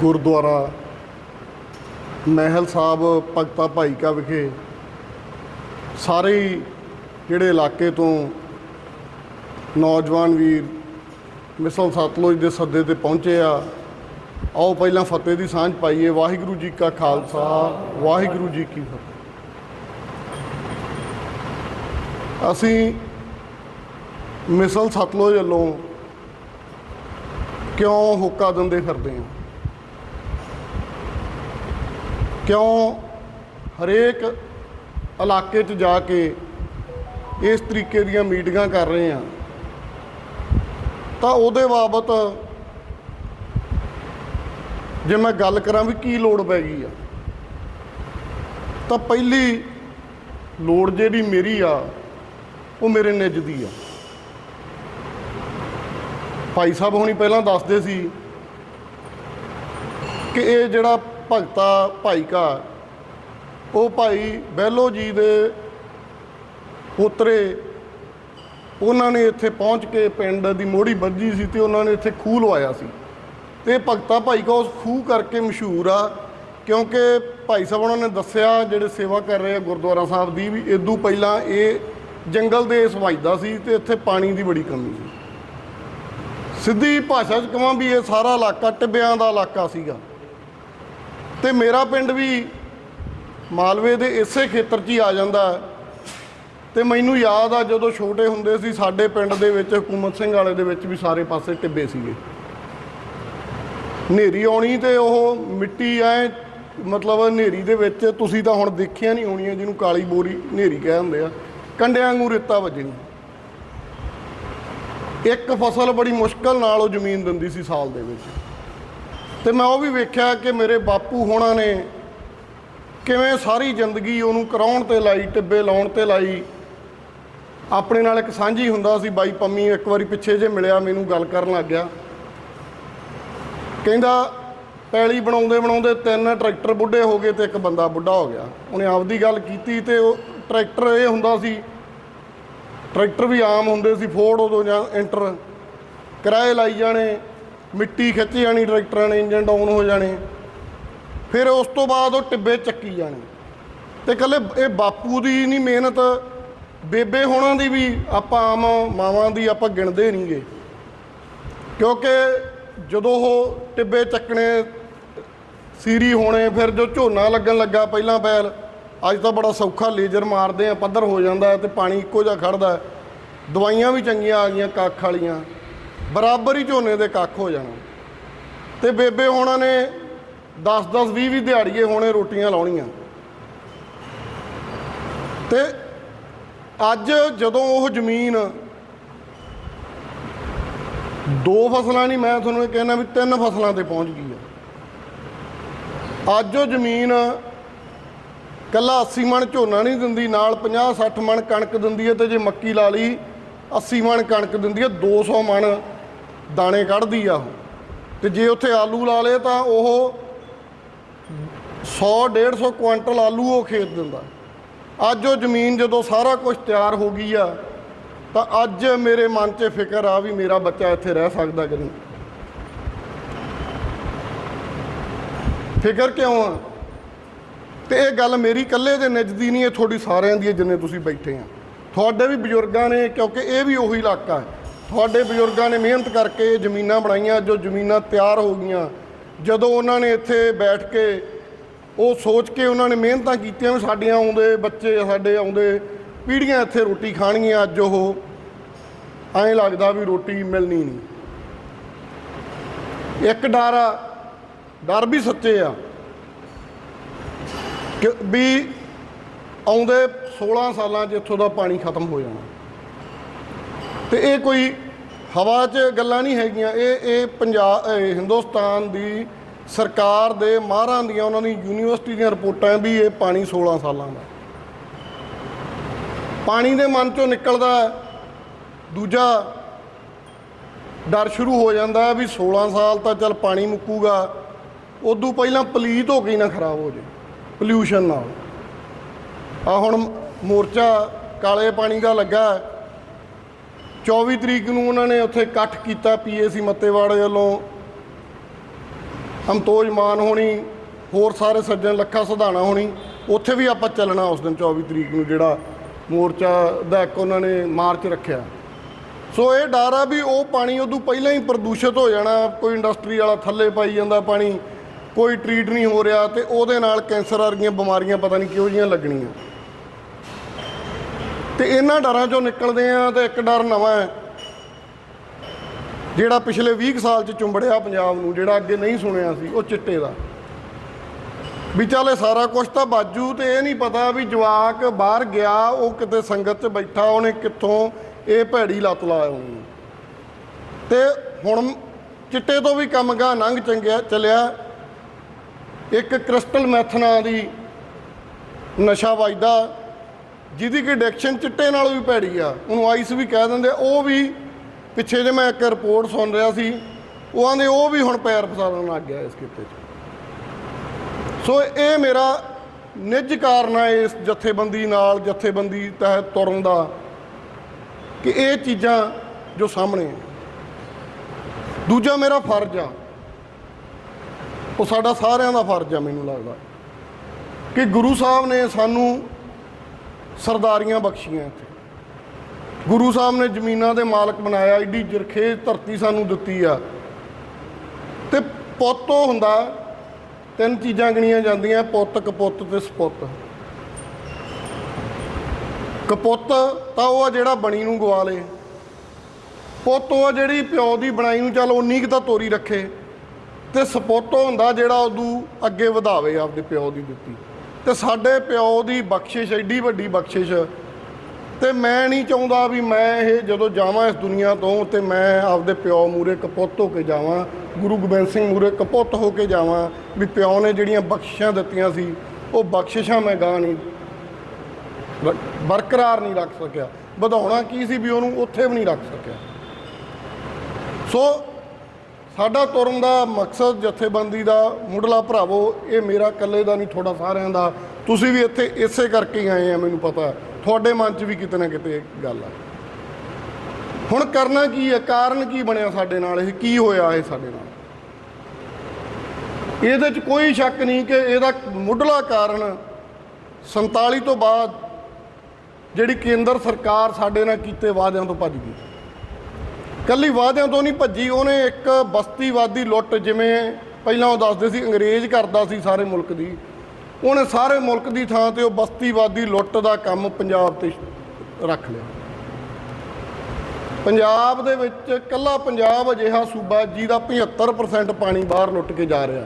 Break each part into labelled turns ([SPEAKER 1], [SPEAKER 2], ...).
[SPEAKER 1] ਗੁਰਦੁਆਰਾ ਮਹਿਲ ਸਾਹਿਬ, ਭਗਤਾ ਭਾਈ ਕਾ ਵਿਖੇ ਸਾਰੇ ਹੀ ਜਿਹੜੇ ਇਲਾਕੇ ਤੋਂ ਨੌਜਵਾਨ ਵੀਰ ਮਿਸਲ ਸਤਲੁਜ ਦੇ ਸੱਦੇ ਤੇ ਪਹੁੰਚੇ ਆ। ਆਓ ਪਹਿਲਾਂ ਫਤਿਹ ਦੀ ਸਾਂਝ ਪਾਈਏ। ਵਾਹਿਗੁਰੂ ਜੀ ਕਾ ਖਾਲਸਾ, ਵਾਹਿਗੁਰੂ ਜੀ ਕੀ ਫਤਿਹ। ਅਸੀਂ ਮਿਸਲ ਸਤਲੁਜ ਵੱਲੋਂ ਕਿਉਂ ਹੁੱਕਾ ਦਿੰਦੇ ਫਿਰਦੇ ਹਾਂ? ਕਿਉਂ ਹਰੇਕ ਇਲਾਕੇ 'ਚ ਜਾ ਕੇ ਇਸ ਤਰੀਕੇ ਦੀਆਂ ਮੀਟਿੰਗਾਂ ਕਰ ਰਹੇ ਹਾਂ? ਤਾਂ ਉਹਦੇ ਬਾਬਤ ਜੇ ਮੈਂ ਗੱਲ ਕਰਾਂ ਵੀ ਕੀ ਲੋੜ ਪੈ ਗਈ ਆ, ਤਾਂ ਪਹਿਲੀ ਲੋੜ ਜਿਹੜੀ ਮੇਰੀ ਆ, ਉਹ ਮੇਰੇ ਨਿੱਜ ਦੀ ਆ। ਭਾਈ ਸਾਹਿਬ ਹੁਣੀ ਪਹਿਲਾਂ ਦੱਸਦੇ ਸੀ ਕਿ ਇਹ ਜਿਹੜਾ ਭਗਤਾ ਭਾਈਕਾ ਉਹ ਭਾਈ ਬਹਿਲੋ ਜੀ ਦੇ ਪੋਤਰੇ, ਉਹਨਾਂ ਨੇ ਇੱਥੇ ਪਹੁੰਚ ਕੇ ਪਿੰਡ ਦੀ ਮੋੜੀ ਵੱਜੀ ਸੀ ਤੇ ਉਹਨਾਂ ਨੇ ਇੱਥੇ ਖੂਹ ਲਵਾਇਆ ਸੀ। ਤੇ ਭਗਤਾ ਭਾਈ ਕਾ ਉਸ ਖੂਹ ਕਰਕੇ ਮਸ਼ਹੂਰ ਆ, ਕਿਉਂਕਿ ਭਾਈ ਸਾਹਿਬ ਉਹਨਾਂ ਨੇ ਦੱਸਿਆ ਜਿਹੜੇ ਸੇਵਾ ਕਰ ਰਹੇ ਆ ਗੁਰਦੁਆਰਾ ਸਾਹਿਬ ਦੀ ਵੀ ਇਦੋਂ ਪਹਿਲਾਂ ਇਹ ਜੰਗਲ ਦੇ ਇਸ ਵੱਜਦਾ ਸੀ ਤੇ ਇੱਥੇ ਪਾਣੀ ਦੀ ਬੜੀ ਕਮੀ ਸੀ। ਸਿੱਧੀ ਭਾਸ਼ਾ 'ਚ ਕਹਾਂ ਵੀ ਇਹ ਸਾਰਾ ਇਲਾਕਾ ਟਿੱਬਿਆਂ ਦਾ ਇਲਾਕਾ ਸੀਗਾ। ਤੇ ਮੇਰਾ ਪਿੰਡ ਵੀ ਮਾਲਵੇ ਦੇ ਇਸੇ ਖੇਤਰ 'ਚ ਹੀ ਆ ਜਾਂਦਾ ਹੈ। ਤੇ ਮੈਨੂੰ ਯਾਦ ਆ ਜਦੋਂ ਛੋਟੇ ਹੁੰਦੇ ਸੀ, ਸਾਡੇ ਪਿੰਡ ਦੇ ਵਿੱਚ ਹਕੂਮਤ ਸਿੰਘ ਵਾਲੇ ਦੇ ਵਿੱਚ ਵੀ ਸਾਰੇ ਪਾਸੇ ਟਿੱਬੇ ਸੀਗੇ। ਹਨੇਰੀ ਆਉਣੀ ਤੇ ਉਹ ਮਿੱਟੀ ਐ, ਮਤਲਬ ਹਨੇਰੀ ਦੇ ਵਿੱਚ, ਤੁਸੀਂ ਤਾਂ ਹੁਣ ਦੇਖਿਆ ਨਹੀਂ ਹੋਣੀਆਂ ਜਿਹਨੂੰ ਕਾਲੀ ਬੋਰੀ ਹਨੇਰੀ ਕਹਿ ਹੁੰਦੇ ਆ, ਕੰਡਿਆਂ ਵਾਂਗੂ ਰੇਤਾ ਵੱਜਣੀ। ਇੱਕ ਫਸਲ ਬੜੀ ਮੁਸ਼ਕਲ ਨਾਲ ਉਹ ਜ਼ਮੀਨ ਦਿੰਦੀ ਸੀ ਸਾਲ ਦੇ ਵਿੱਚ। ਤੇ ਮੈਂ ਉਹ ਵੀ ਵੇਖਿਆ ਕਿ ਮੇਰੇ ਬਾਪੂ ਹੋਣਾ ਨੇ ਕਿਵੇਂ ਸਾਰੀ ਜ਼ਿੰਦਗੀ ਉਹਨੂੰ ਕਰਾਉਣ ਤੇ ਲਾਈ, ਟਿੱਬੇ ਲਾਉਣ ਤੇ ਲਾਈ। ਆਪਣੇ ਨਾਲ ਇੱਕ ਸਾਂਝੀ ਹੁੰਦਾ ਸੀ ਬਾਈ ਪੰਮੀ, ਇੱਕ ਵਾਰੀ ਪਿੱਛੇ ਜੇ ਮਿਲਿਆ, ਮੈਨੂੰ ਗੱਲ ਕਰਨ ਲੱਗ ਗਿਆ। ਕਹਿੰਦਾ, ਪੈਲੀ ਬਣਾਉਂਦੇ ਬਣਾਉਂਦੇ ਤਿੰਨ ਟਰੈਕਟਰ ਬੁੱਢੇ ਹੋ ਗਏ ਤੇ ਇੱਕ ਬੰਦਾ ਬੁੱਢਾ ਹੋ ਗਿਆ। ਉਹਨੇ ਆਪਦੀ ਗੱਲ ਕੀਤੀ ਤੇ ਉਹ ਟਰੈਕਟਰ ਇਹ ਹੁੰਦਾ ਸੀ, ਟਰੈਕਟਰ ਵੀ ਆਮ ਹੁੰਦੇ ਸੀ ਫੋਰਡ ਉਦੋਂ ਜਾਂ ਇੰਟਰ ਕਿਰਾਏ ਲਾਈ ਜਾਣੇ ਮਿੱਟੀ ਖਿੱਚ ਜਾਣੀ, ਟਰੈਕਟਰਾਂ ਨੇ ਇੰਜਨ ਡਾਊਨ ਹੋ ਜਾਣੇ। ਫਿਰ ਉਸ ਤੋਂ ਬਾਅਦ ਉਹ ਟਿੱਬੇ ਚੱਕੀ ਜਾਣੇ। ਤੇ ਇਕੱਲੇ ਇਹ ਬਾਪੂ ਦੀ ਨਹੀਂ ਮਿਹਨਤ, ਬੇਬੇ ਹੋਣਾ ਦੀ ਵੀ ਆਪਾਂ ਆਮ ਮਾਵਾਂ ਦੀ ਆਪਾਂ ਗਿਣਦੇ ਨਹੀਂਗੇ। ਕਿਉਂਕਿ ਜਦੋਂ ਉਹ ਟਿੱਬੇ ਚੱਕਣੇ ਸੀਰੀ ਹੋਣੇ, ਫਿਰ ਜੋ ਝੋਨਾ ਲੱਗਣ ਲੱਗਾ ਪਹਿਲਾਂ ਪੈਲ, ਅੱਜ ਤਾਂ ਬੜਾ ਸੌਖਾ ਲੇਜ਼ਰ ਮਾਰਦੇ ਆ, ਪੱਧਰ ਹੋ ਜਾਂਦਾ ਹੈ ਤੇ ਪਾਣੀ ਇੱਕੋ ਜਿਹਾ ਖੜਦਾ ਦਵਾਈਆਂ ਵੀ ਚੰਗੀਆਂ ਆ ਗਈਆਂ, ਕੱਖ ਵਾਲੀਆਂ। ਬਰਾਬਰ ਹੀ ਝੋਨੇ ਦੇ ਕੱਖ ਹੋ ਜਾਣਾ। ਤੇ ਬੇਬੇ ਹੋਣਾ ਨੇ 10 10 20 20 ਦਿਹਾੜੀਏ ਹੋਣੇ ਰੋਟੀਆਂ ਲਾਉਣੀਆਂ। ਤੇ ਅੱਜ ਜਦੋਂ ਉਹ ਜ਼ਮੀਨ ਦੋ ਫਸਲਾਂ ਨਹੀਂ, ਮੈਂ ਤੁਹਾਨੂੰ ਇਹ ਕਹਿਣਾ ਵੀ ਤਿੰਨ ਫਸਲਾਂ ਤੇ ਪਹੁੰਚ ਗਈ ਆ। ਅੱਜ ਉਹ ਜ਼ਮੀਨ ਕੱਲਾ 80 ਮਣ ਝੋਨਾ ਨਹੀਂ ਦਿੰਦੀ, ਨਾਲ 50 60 ਮਣ ਕਣਕ ਦਿੰਦੀ ਹੈ ਤੇ ਜੇ ਮੱਕੀ ਲਾ ਲਈ 80 ਮਣ ਕਣਕ ਦਿੰਦੀ ਹੈ 200 ਮਣ ਦਾਣੇ ਕੱਢਦੀ ਆ ਉਹ। ਤੇ ਜੇ ਉੱਥੇ ਆਲੂ ਲਾ ਲਏ ਤਾਂ ਉਹ 100 150 ਕੁਇੰਟਲ ਆਲੂ ਉਹ ਖੇਤ ਦਿੰਦਾ। ਅੱਜ ਉਹ ਜ਼ਮੀਨ ਜਦੋਂ ਸਾਰਾ ਕੁਝ ਤਿਆਰ ਹੋ ਗਈ ਆ, ਤਾਂ ਅੱਜ ਮੇਰੇ ਮਨ 'ਚ ਫਿਕਰ ਆ ਵੀ ਮੇਰਾ ਬੱਚਾ ਇੱਥੇ ਰਹਿ ਸਕਦਾ ਕਿ ਨਹੀਂ। ਫਿਕਰ ਕਿਉਂ ਆ? ਤੇ ਇਹ ਗੱਲ ਮੇਰੀ ਇਕੱਲੇ ਦੇ ਨਿੱਜ ਦੀ ਨਹੀਂ, ਇਹ ਤੁਹਾਡੀ ਸਾਰਿਆਂ ਦੀ ਹੈ ਜਿੰਨੇ ਤੁਸੀਂ ਬੈਠੇ ਆ। ਤੁਹਾਡੇ ਵੀ ਬਜ਼ੁਰਗਾਂ ਨੇ, ਕਿਉਂਕਿ ਇਹ ਵੀ ਉਹੀ ਇਲਾਕਾ ਹੈ। ਤੁਹਾਡੇ ਬਜ਼ੁਰਗਾਂ ਨੇ ਮਿਹਨਤ ਕਰਕੇ ਇਹ ਜ਼ਮੀਨਾਂ ਬਣਾਈਆਂ, ਜੋ ਜ਼ਮੀਨਾਂ ਤਿਆਰ ਹੋ ਗਈਆਂ। ਜਦੋਂ ਉਹਨਾਂ ਨੇ ਇੱਥੇ ਬੈਠ ਕੇ ਉਹ ਸੋਚ ਕੇ ਉਹਨਾਂ ਨੇ ਮਿਹਨਤਾਂ ਕੀਤੀਆਂ ਵੀ ਸਾਡੀਆਂ ਆਉਂਦੇ ਬੱਚੇ, ਸਾਡੇ ਆਉਂਦੇ ਪੀੜ੍ਹੀਆਂ ਇੱਥੇ ਰੋਟੀ ਖਾਣਗੀਆਂ ਅੱਜ ਉਹ। ਐਂ ਲੱਗਦਾ ਵੀ ਰੋਟੀ ਮਿਲਣੀ ਨਹੀਂ। ਇੱਕ ਡਰ ਆ, ਡਰ ਵੀ ਸੱਚੇ ਆ ਕਿ ਵੀ ਆਉਂਦੇ 16 ਸਾਲਾਂ 'ਚ ਇੱਥੋਂ ਦਾ ਪਾਣੀ ਖਤਮ ਹੋ ਜਾਣਾ। ਤੇ ਇਹ ਕੋਈ ਹਵਾ 'ਚ ਗੱਲਾਂ ਨਹੀਂ ਹੈਗੀਆਂ। ਇਹ ਇਹ ਪੰਜਾਬ ਹਿੰਦੁਸਤਾਨ ਦੀ ਸਰਕਾਰ ਦੇ ਮਾਹਰਾਂ ਦੀਆਂ, ਉਹਨਾਂ ਦੀ ਯੂਨੀਵਰਸਿਟੀ ਦੀਆਂ ਰਿਪੋਰਟਾਂ ਵੀ ਇਹ ਪਾਣੀ 16 ਸਾਲਾਂ ਦਾ। ਪਾਣੀ ਦੇ ਮਨ 'ਚੋਂ ਨਿਕਲਦਾ ਦੂਜਾ, ਡਰ ਸ਼ੁਰੂ ਹੋ ਜਾਂਦਾ ਵੀ 16 ਸਾਲ ਤਾਂ ਚੱਲ ਪਾਣੀ ਮੁੱਕੂਗਾ। ਉਦੋਂ ਪਹਿਲਾਂ ਪਲੀਤ ਹੋ ਗਈ ਨਾ ਖਰਾਬ ਹੋ ਜੇ ਪੋਲਿਊਸ਼ਨ ਨਾਲ ਆ ਹੁਣ ਮੋਰਚਾ ਕਾਲੇ ਪਾਣੀ ਦਾ ਲੱਗਾ 24 ਤਰੀਕ ਨੂੰ ਉਹਨਾਂ ਨੇ ਉੱਥੇ ਇਕੱਠ ਕੀਤਾ ਪੀਏਸੀ ਮੱਤੇਵਾੜੇ ਵੱਲੋਂ। ਅਮਤੋਜ ਮਾਨ ਹੋਣੀ, ਹੋਰ ਸਾਰੇ ਸੱਜਣ ਲੱਖਾ ਸਧਾਣਾ ਹੋਣੀ, ਉੱਥੇ ਵੀ ਆਪਾਂ ਚੱਲਣਾ ਉਸ ਦਿਨ 24 ਤਰੀਕ ਨੂੰ ਜਿਹੜਾ ਮੋਰਚਾ ਦਾ ਇੱਕ ਉਹਨਾਂ ਨੇ ਮਾਰਚ ਰੱਖਿਆ। ਸੋ ਇਹ ਡਰ ਆ ਵੀ ਉਹ ਪਾਣੀ ਉਦੋਂ ਪਹਿਲਾਂ ਹੀ ਪ੍ਰਦੂਸ਼ਿਤ ਹੋ ਜਾਣਾ, ਕੋਈ ਇੰਡਸਟਰੀ ਵਾਲਾ ਥੱਲੇ ਪਾਈ ਜਾਂਦਾ ਪਾਣੀ, ਕੋਈ ਟਰੀਟ ਨਹੀਂ ਹੋ ਰਿਹਾ ਤੇ ਉਹਦੇ ਨਾਲ ਕੈਂਸਰ ਵਰਗੀਆਂ ਬਿਮਾਰੀਆਂ ਪਤਾ ਨਹੀਂ ਕਿਹੋ ਜਿਹੀਆਂ ਲੱਗਣੀਆਂ। ਤੇ ਇਹਨਾਂ ਡਰਾਂ ਚੋਂ ਨਿਕਲਦੇ ਆ ਤੇ ਇੱਕ ਡਰ ਨਵਾਂ ਹੈ, ਜਿਹੜਾ ਪਿਛਲੇ 20 ਕੁ ਸਾਲ ਚ ਚੁੰਬੜਿਆ ਪੰਜਾਬ ਨੂੰ, ਜਿਹੜਾ ਅੱਗੇ ਨਹੀਂ ਸੁਣਿਆ ਸੀ, ਉਹ ਚਿੱਟੇ ਦਾ। ਵੀ ਚੱਲ ਇਹ ਸਾਰਾ ਕੁਝ ਤਾਂ ਬਾਜੂ ਤੇ ਇਹ ਨਹੀਂ ਪਤਾ ਵੀ ਜਵਾਕ ਬਾਹਰ ਗਿਆ, ਉਹ ਕਿਤੇ ਸੰਗਤ 'ਚ ਬੈਠਾ, ਉਹਨੇ ਕਿੱਥੋਂ ਇਹ ਭੈੜੀ ਲੱਤ ਲਾਇਆ ਉਹਨੂੰ। ਤੇ ਹੁਣ ਚਿੱਟੇ ਤੋਂ ਵੀ ਕੰਮ ਗਾ ਨੰਗ ਚੰਗਿਆ, ਚੱਲਿਆ। ਇੱਕ ਕ੍ਰਿਸਟਲ ਮੈਥ ਨਾਂ ਦੀ ਨਸ਼ਾ ਵੱਜਦਾ ਜਿਹਦੀ ਕਿ ਡਿਕਸ਼ਨ ਚਿੱਟੇ ਨਾਲੋਂ ਵੀ ਭੈੜੀ ਆ। ਉਹਨੂੰ ਆਈਸ ਵੀ ਕਹਿ ਦਿੰਦੇ ਉਹ ਵੀ ਪਿੱਛੇ ਜੇ ਮੈਂ ਇੱਕ ਰਿਪੋਰਟ ਸੁਣ ਰਿਹਾ ਸੀ। ਉਹ ਆਂਦੇ ਉਹ ਵੀ ਹੁਣ ਪੈਰ ਫਸਾਉਣ ਲੱਗ ਗਿਆ ਇਸ ਕਿੱਤੇ 'ਚ। ਸੋ ਇਹ ਮੇਰਾ ਨਿੱਜ ਕਾਰਨ ਹੈ ਇਸ ਜਥੇਬੰਦੀ ਨਾਲ, ਜਥੇਬੰਦੀ ਤਹਿਤ ਤੁਰਨ ਦਾ, ਕਿ ਇਹ ਚੀਜ਼ਾਂ ਜੋ ਸਾਹਮਣੇ ਦੂਜਾ ਮੇਰਾ ਫਰਜ਼ ਆ। ਉਹ ਸਾਡਾ ਸਾਰਿਆਂ ਦਾ ਫਰਜ਼ ਆ ਮੈਨੂੰ ਲੱਗਦਾ। ਕਿ ਗੁਰੂ ਸਾਹਿਬ ਨੇ ਸਾਨੂੰ ਸਰਦਾਰੀਆਂ ਬਖਸ਼ੀਆਂ ਇੱਥੇ। ਗੁਰੂ ਸਾਹਿਬ ਨੇ ਜ਼ਮੀਨਾਂ ਦੇ ਮਾਲਕ ਬਣਾਇਆ, ਏਡੀ ਜਰਖੇਜ਼ ਧਰਤੀ ਸਾਨੂੰ ਦਿੱਤੀ ਆ। ਤੇ ਪੁੱਤ ਹੁੰਦਾ, ਤਿੰਨ ਚੀਜ਼ਾਂ ਗਿਣੀਆਂ ਜਾਂਦੀਆਂ, ਪੁੱਤ, ਕਪੁੱਤ ਤੇ ਸਪੁੱਤ। ਕਪੁੱਤ ਤਾਂ ਉਹ ਆ ਜਿਹੜਾ ਬਣੀ ਨੂੰ ਗਵਾ ਲੇ ਪੁੱਤ ਉਹ ਆ ਜਿਹੜੀ ਪਿਓ ਦੀ ਬਣਾਈ ਨੂੰ ਚੱਲ ਉਨੀ ਕੁ ਤਾਂ ਤੋਰੀ ਰੱਖੇ। ਤੇ ਸਪੁੱਤ ਹੁੰਦਾ ਜਿਹੜਾ ਉਦੋਂ ਅੱਗੇ ਵਧਾਵੇ, ਆਪਦੇ ਪਿਓ ਦੀ ਦਿੱਤੀ। ਤੇ ਸਾਡੇ ਪਿਓ ਦੀ ਬਖਸ਼ਿਸ਼, ਐਡੀ ਵੱਡੀ ਬਖਸ਼ਿਸ਼। ਤੇ ਮੈਂ ਨਹੀਂ ਚਾਹੁੰਦਾ ਵੀ ਮੈਂ ਇਹ ਜਦੋਂ ਜਾਵਾਂ ਇਸ ਦੁਨੀਆ ਤੋਂ, ਤੇ ਮੈਂ ਆਪਦੇ ਪਿਓ ਮੂਰੇ ਕਪੁੱਤ ਹੋ ਕੇ ਜਾਵਾਂ, ਗੁਰੂ ਗੋਬਿੰਦ ਸਿੰਘ ਮੂਰੇ ਕਪੁੱਤ ਹੋ ਕੇ ਜਾਵਾਂ, ਵੀ ਪਿਓ ਨੇ ਜਿਹੜੀਆਂ ਬਖਸ਼ਿਸ਼ਾਂ ਦਿੱਤੀਆਂ ਸੀ, ਉਹ ਬਖਸ਼ਿਸ਼ਾਂ ਮੈਂ ਗਾਹ ਨਹੀਂ ਬਰਕਰਾਰ ਨਹੀਂ ਰੱਖ ਸਕਿਆ। ਵਧਾਉਣਾ ਕੀ ਸੀ ਵੀ ਉਹਨੂੰ, ਉੱਥੇ ਵੀ ਨਹੀਂ ਰੱਖ ਸਕਿਆ। ਸੋ ਸਾਡਾ ਤੁਰਨ ਦਾ ਮਕਸਦ ਜਥੇਬੰਦੀ ਦਾ, ਮੁੱਢਲਾ ਭਰਾਵੋ, ਇਹ ਮੇਰਾ ਇਕੱਲੇ ਦਾ ਨਹੀਂ, ਤੁਹਾਡਾ ਸਾਰਿਆਂ ਦਾ। ਤੁਸੀਂ ਵੀ ਇੱਥੇ ਇਸੇ ਕਰਕੇ ਹੀ ਆਏ ਆ, ਮੈਨੂੰ ਪਤਾ। ਤੁਹਾਡੇ ਮਨ 'ਚ ਵੀ ਕਿਤੇ ਨਾ ਕਿਤੇ ਇਹ ਗੱਲ ਆ। ਹੁਣ ਕਰਨਾ ਕੀ ਹੈ ਕਾਰਨ ਕੀ ਬਣਿਆ ਸਾਡੇ ਨਾਲ? ਇਹ ਕੀ ਹੋਇਆ ਇਹ ਸਾਡੇ ਨਾਲ? ਇਹਦੇ 'ਚ ਕੋਈ ਸ਼ੱਕ ਨਹੀਂ ਕਿ ਇਹਦਾ ਮੁੱਢਲਾ ਕਾਰਨ 47 ਤੋਂ ਬਾਅਦ ਜਿਹੜੀ ਕੇਂਦਰ ਸਰਕਾਰ ਸਾਡੇ ਨਾਲ ਕੀਤੇ ਵਾਅਦਿਆਂ ਤੋਂ ਭੱਜ ਗਈ। ਕੱਲੀ ਵਾਅਦਿਆਂ ਤੋਂ ਨਹੀਂ ਭੱਜੀ, ਉਹਨੇ ਇੱਕ ਬਸਤੀਵਾਦੀ ਲੁੱਟ ਜਿਵੇਂ ਪਹਿਲਾਂ ਉਹ ਦੱਸਦੇ ਸੀ, ਅੰਗਰੇਜ਼ ਕਰਦਾ ਸੀ ਸਾਰੇ ਮੁਲਕ ਦੀ। ਉਹਨੇ ਸਾਰੇ ਮੁਲਕ ਦੀ ਥਾਂ ਤੇ ਉਹ ਬਸਤੀਵਾਦੀ ਲੁੱਟ ਦਾ ਕੰਮ ਪੰਜਾਬ ਤੇ ਰੱਖ ਲਿਆ। ਪੰਜਾਬ ਦੇ ਵਿੱਚ ਕੱਲਾ ਪੰਜਾਬ ਅਜਿਹਾ ਸੂਬਾ ਜਿਹਦਾ 75% ਪਾਣੀ ਬਾਹਰ ਲੁੱਟ ਕੇ ਜਾ ਰਿਹਾ।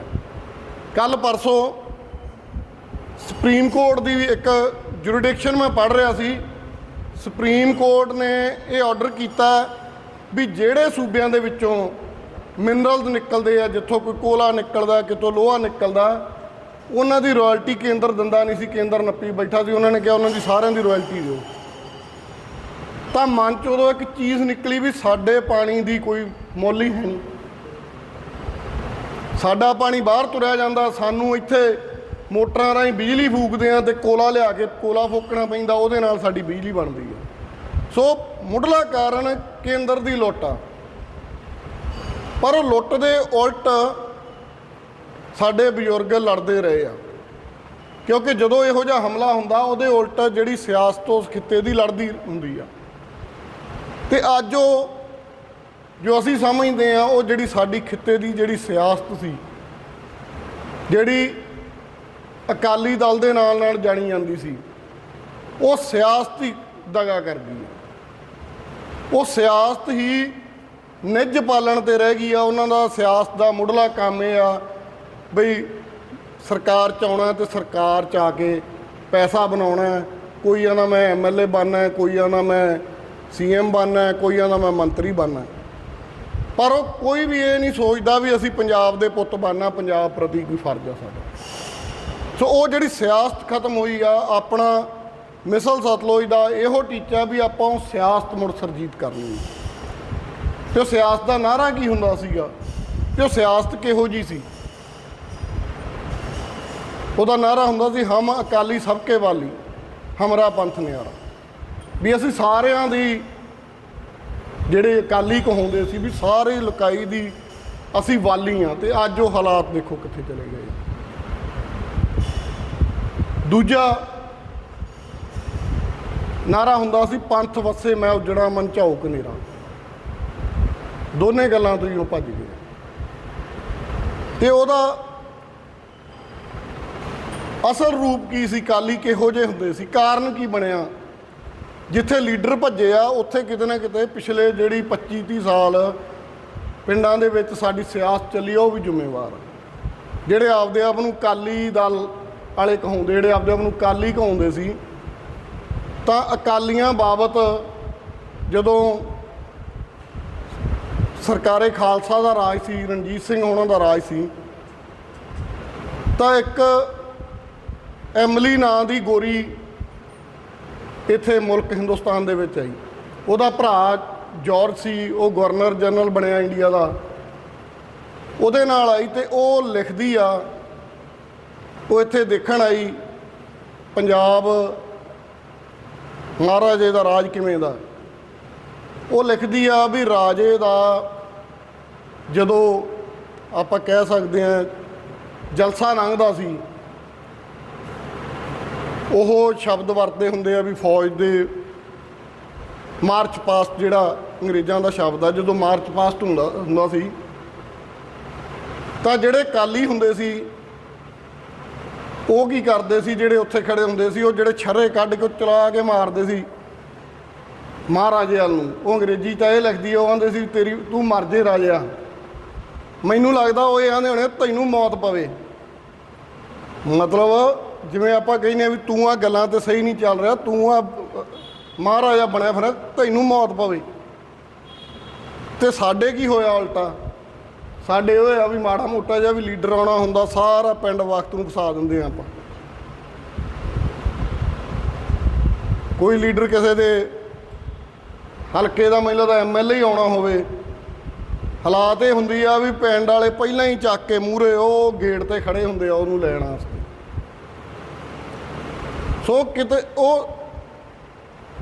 [SPEAKER 1] ਕੱਲ ਪਰਸੋਂ ਸੁਪਰੀਮ ਕੋਰਟ ਦੀ ਇੱਕ ਜੁਰੀਡਿਕਸ਼ਨ ਮੈਂ ਪੜ੍ਹ ਰਿਹਾ ਸੀ। ਸੁਪਰੀਮ ਕੋਰਟ ਨੇ ਇਹ ਆਰਡਰ ਕੀਤਾ ਵੀ ਜਿਹੜੇ ਸੂਬਿਆਂ ਦੇ ਵਿੱਚੋਂ ਮਿਨਰਲਸ ਨਿਕਲਦੇ ਆ, ਜਿੱਥੋਂ ਕੋਈ ਕੋਲਾ ਨਿਕਲਦਾ, ਕਿਤੋਂ ਲੋਹਾ ਨਿਕਲਦਾ, ਉਹਨਾਂ ਦੀ ਰਾਇਲਟੀ ਕੇਂਦਰ ਦਿੰਦਾ ਨਹੀਂ ਸੀ, ਕੇਂਦਰ ਨੱਪੀ ਬੈਠਾ ਸੀ, ਉਹਨਾਂ ਨੇ ਕਿਹਾ ਉਹਨਾਂ ਦੀ ਸਾਰਿਆਂ ਦੀ ਰਾਇਲਟੀ ਦਿਓ। ਤਾਂ ਮਨ ਚ ਉਦੋਂ ਇੱਕ ਚੀਜ਼ ਨਿਕਲੀ ਵੀ ਸਾਡੇ ਪਾਣੀ ਦੀ ਕੋਈ ਮੁੱਲ ਹੀ ਹੈ ਨਹੀਂ। ਸਾਡਾ ਪਾਣੀ ਬਾਹਰ ਤੁਰਿਆ ਜਾਂਦਾ, ਸਾਨੂੰ ਇੱਥੇ ਮੋਟਰਾਂ ਰਾਹੀਂ ਬਿਜਲੀ ਫੂਕਦੇ ਆ ਤੇ ਕੋਲਾ ਲਿਆ ਕੇ ਕੋਲਾ ਫੂਕਣਾ ਪੈਂਦਾ, ਉਹਦੇ ਨਾਲ ਸਾਡੀ ਬਿਜਲੀ ਬਣਦੀ ਹੈ ਸੋ ਮੁੱਢਲਾ ਕਾਰਨ ਕੇਂਦਰ ਦੀ ਲੁੱਟ ਆ। ਪਰ ਉਹ ਲੁੱਟ ਦੇ ਉਲਟ ਸਾਡੇ ਬਜ਼ੁਰਗ ਲੜਦੇ ਰਹੇ ਆ। ਕਿਉਂਕਿ ਜਦੋਂ ਇਹੋ ਜਿਹਾ ਹਮਲਾ ਹੁੰਦਾ, ਉਹਦੇ ਉਲਟ ਜਿਹੜੀ ਸਿਆਸਤ ਉਸ ਖਿੱਤੇ ਦੀ ਲੜਦੀ ਹੁੰਦੀ ਆ। ਤੇ ਅੱਜ ਉਹ ਜੋ ਅਸੀਂ ਸਮਝਦੇ ਆ, ਉਹ ਜਿਹੜੀ ਸਾਡੀ ਖਿੱਤੇ ਦੀ ਜਿਹੜੀ ਸਿਆਸਤ ਸੀ, ਜਿਹੜੀ ਅਕਾਲੀ ਦਲ ਦੇ ਨਾਲ ਨਾਲ ਜਾਣੀ ਜਾਂਦੀ ਸੀ, ਉਹ ਸਿਆਸਤ ਹੀ ਦਗਾ ਕਰਦੀ ਗਈ ਹੈ। ਉਹ ਸਿਆਸਤ ਹੀ ਨਿੱਜ ਪਾਲਣ ਤੇ ਰਹਿ ਗਈ ਆ, ਉਹਨਾਂ ਦਾ ਸਿਆਸਤ ਦਾ ਮੁੱਢਲਾ ਕੰਮ ਇਹ ਆ ਬਈ ਸਰਕਾਰ ਚ ਆਉਣਾ ਤੇ ਸਰਕਾਰ ਚ ਆ ਕੇ ਪੈਸਾ ਬਣਾਉਣਾ ਕੋਈ ਆਂਦਾ ਮੈਂ ਐਮਐਲਏ ਬਣਨਾ ਕੋਈ ਆਂਦਾ ਮੈਂ ਸੀਐਮ ਬਣਨਾ ਕੋਈ ਆਂਦਾ ਮੈਂ ਮੰਤਰੀ ਬਣਨਾ ਪਰ ਉਹ ਕੋਈ ਵੀ ਇਹ ਨਹੀਂ ਸੋਚਦਾ ਵੀ ਅਸੀਂ ਪੰਜਾਬ ਦੇ ਪੁੱਤ ਬਣਨਾ, ਪੰਜਾਬ ਪ੍ਰਤੀ ਕੋਈ ਫਰਜ਼ ਆ ਸਾਡਾ। ਸੋ ਉਹ ਜਿਹੜੀ ਸਿਆਸਤ ਖਤਮ ਹੋਈ ਆ, ਆਪਣਾ ਮਿਸਲ ਸਤਲੁਜ ਦਾ ਇਹੋ ਟੀਚਾ ਵੀ ਆਪਾਂ ਉਹ ਸਿਆਸਤ ਮੁੜ ਸਰਜੀਤ ਕਰਨੀ ਹੈ। ਤੇ ਉਹ ਸਿਆਸਤ ਦਾ ਨਾਰਾ ਕੀ ਹੁੰਦਾ ਸੀਗਾ? ਤੇ ਉਹ ਸਿਆਸਤ ਕਿਹੋ ਜੀ ਸੀ? ਉਹਦਾ ਨਾਰਾ ਹੁੰਦਾ ਸੀ, ਹਮ ਅਕਾਲੀ ਸਭ ਕੇ ਵਾਲੀ, ਹਮਰਾ ਪੰਥ ਨਿਆਰਾ। ਵੀ ਅਸੀਂ ਸਾਰਿਆਂ ਦੀ ਜਿਹੜੇ ਅਕਾਲੀ ਕਹਾਉਂਦੇ ਸੀ ਵੀ ਸਾਰੇ ਲੁਕਾਈ ਦੀ ਅਸੀਂ ਵਾਲੀ ਆ ਤੇ ਅੱਜ ਉਹ ਹਾਲਾਤ ਦੇਖੋ ਕਿੱਥੇ ਚਲੇ ਗਏ। ਦੂਜਾ ਨਾਰਾ ਹੁੰਦਾ ਸੀ, ਪੰਥ ਵਸੇ ਮੈਂ ਉਜੜਾ, ਮਨ ਝਾਉ ਕਨੇਰਾ ਦੋਨੇ ਗੱਲਾਂ ਤੋਂ ਹੀ ਉਹ ਭੱਜ ਗਏ। ਤੇ ਉਹਦਾ ਅਸਲ ਰੂਪ ਕੀ ਸੀ? ਕਾਲੀ ਕਿਹੋ ਜਿਹੇ ਹੁੰਦੇ ਸੀ? ਕਾਰਨ ਕੀ ਬਣਿਆ? ਜਿੱਥੇ ਲੀਡਰ ਭੱਜੇ ਆ, ਉੱਥੇ ਕਿਤੇ ਨਾ ਕਿਤੇ ਪਿਛਲੇ ਜਿਹੜੀ 25 30 ਸਾਲ ਪਿੰਡਾਂ ਦੇ ਵਿੱਚ ਸਾਡੀ ਸਿਆਸਤ ਚੱਲੀ ਉਹ ਵੀ ਜ਼ਿੰਮੇਵਾਰ ਜਿਹੜੇ ਆਪਦੇ ਆਪ ਨੂੰ ਕਾਲੀ ਦਲ ਵਾਲੇ ਕਹਾਉਂਦੇ, ਜਿਹੜੇ ਆਪਦੇ ਆਪ ਨੂੰ ਕਾਲੀ ਕਹਾਉਂਦੇ ਸੀ ਤਾਂ ਅਕਾਲੀਆਂ ਬਾਬਤ ਜਦੋਂ ਸਰਕਾਰੇ ਖਾਲਸਾ ਦਾ ਰਾਜ ਸੀ, ਰਣਜੀਤ ਸਿੰਘ ਹੋਣਾ ਦਾ ਰਾਜ ਸੀ, ਤਾਂ ਇੱਕ ਐਮਲੀ ਨਾਂ ਦੀ ਗੋਰੀ ਇੱਥੇ ਮੁਲਕ ਹਿੰਦੁਸਤਾਨ ਦੇ ਵਿੱਚ ਆਈ। ਉਹਦਾ ਭਰਾ ਜਾਰਜ ਸੀ, ਉਹ ਗਵਰਨਰ ਜਨਰਲ ਬਣਿਆ ਇੰਡੀਆ ਦਾ। ਉਹਦੇ ਨਾਲ ਆਈ ਤੇ ਉਹ ਲਿਖਦੀ ਆ, ਉਹ ਇੱਥੇ ਦੇਖਣ ਆਈ, ਪੰਜਾਬ ਮਹਾਰਾਜੇ ਦਾ ਰਾਜ ਕਿਵੇਂ ਦਾ? ਉਹ ਲਿਖਦੀ ਆ ਵੀ ਰਾਜੇ ਦਾ ਜਦੋਂ ਆਪਾਂ ਕਹਿ ਸਕਦੇ ਆ ਜਲਸਾ ਲੰਘਦਾ ਸੀ, ਉਹ ਸ਼ਬਦ ਵਰਤਦੇ ਹੁੰਦੇ ਆ ਵੀ ਫੌਜ ਦੇ ਮਾਰਚ ਪਾਸਟ ਜਿਹੜਾ ਅੰਗਰੇਜ਼ਾਂ ਦਾ ਸ਼ਬਦ ਆ, ਜਦੋਂ ਮਾਰਚ ਪਾਸਟ ਹੁੰਦਾ ਹੁੰਦਾ ਸੀ, ਤਾਂ ਜਿਹੜੇ ਕਾਲੀ ਹੁੰਦੇ ਸੀ ਉਹ ਕੀ ਕਰਦੇ ਸੀ ਜਿਹੜੇ ਉੱਥੇ ਖੜੇ ਹੁੰਦੇ ਸੀ? ਉਹ ਜਿਹੜੇ ਛਰੇ ਕੱਢ ਕੇ ਚਲਾ ਕੇ ਮਾਰਦੇ ਸੀ। ਮਹਾਰਾਜੇ ਵੱਲ ਨੂੰ। ਉਹ ਅੰਗਰੇਜ਼ੀ ਤਾਂ ਇਹ ਲਿਖਦੀ ਉਹ ਕਹਿੰਦੇ ਸੀ, ਤੇਰੀ, ਤੂੰ ਮਰ ਜੇ ਰਾਜਾ। ਮੈਨੂੰ ਲੱਗਦਾ ਉਹ ਇਹ ਕਹਿੰਦੇ ਹੋਣੇ, ਤੈਨੂੰ ਮੌਤ ਪਵੇ। ਮਤਲਬ ਜਿਵੇਂ ਆਪਾਂ ਕਹਿੰਦੇ ਆ ਵੀ ਤੂੰ ਆ ਗੱਲਾਂ ਤੇ ਸਹੀ ਨਹੀਂ ਚੱਲ ਰਿਹਾ, ਤੂੰ ਆ ਮਹਾਰਾਜਾ ਬਣਿਆ ਫਿਰ ਤੈਨੂੰ ਮੌਤ ਪਵੇ। ਤੇ ਸਾਡੇ ਕੀ ਹੋਇਆ ਉਲਟਾ? ਸਾਡੇ ਉਹ ਆ ਵੀ ਮਾੜਾ ਮੋਟਾ ਜਿਹਾ ਵੀ ਲੀਡਰ ਆਉਣਾ ਹੁੰਦਾ, ਸਾਰਾ ਪਿੰਡ ਵਕਤ ਨੂੰ ਫਸਾ ਦਿੰਦੇ ਆ ਆਪਾਂ। ਕੋਈ ਲੀਡਰ ਕਿਸੇ ਦੇ ਹਲਕੇ ਦਾ ਮੈਨੂੰ ਲੱਗਦਾ ਐਮਐਲਏ ਹੀ ਆਉਣਾ ਹੋਵੇ, ਹਾਲਾਤ ਇਹ ਹੁੰਦੀ ਆ ਵੀ ਪਿੰਡ ਵਾਲੇ ਪਹਿਲਾਂ ਹੀ ਚੱਕ ਕੇ ਮੂਹਰੇ ਉਹ ਗੇਟ ਤੇ ਖੜੇ ਹੁੰਦੇ ਆ ਉਹਨੂੰ ਲੈਣ ਵਾਸਤੇ। ਸੋ ਕਿਤੇ ਉਹ